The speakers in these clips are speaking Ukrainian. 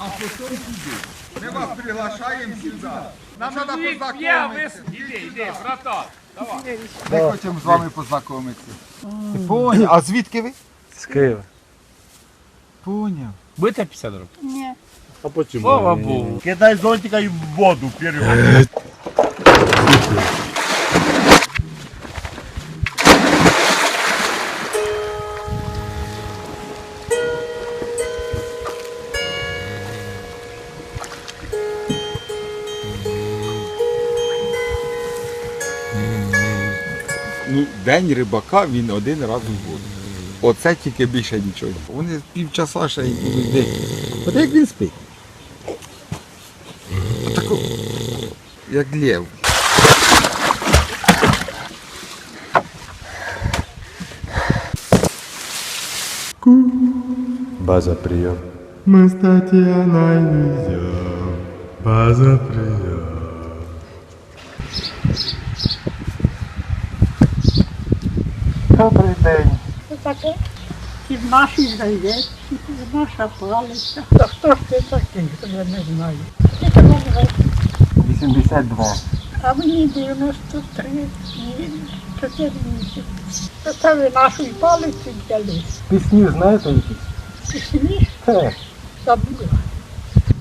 а потом сюда. Мы вас приглашаем сюда. Нам надо познакомиться. Іди, іди, братан. Давай. Ми хочемо з вами познайомитися. Поняв. А звідки ви? З Києва. Поняв. Будете 50 років? Ні. А потім. Слава Богу. Кидай зонтика і в воду вперед. Ну, день рибака він один раз у воду. Оце тільки більше нічого. Вони півчаса ще й будуть. От як він спить. Отако, як лев. База прийом. Мы с Татьяной везем. База прийом. Добрий день. Це таке? Під наші зайдеться, під наша палиця. Та хто ж ти такий, я не знаю. Скільки вам років? 82. А мені 93, ні, 4 місяці. Це ви нашої палиці взяли. Пісню знаєте якісь? Пісні Це. забула.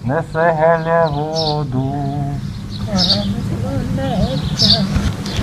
Несе геля воду. Алло.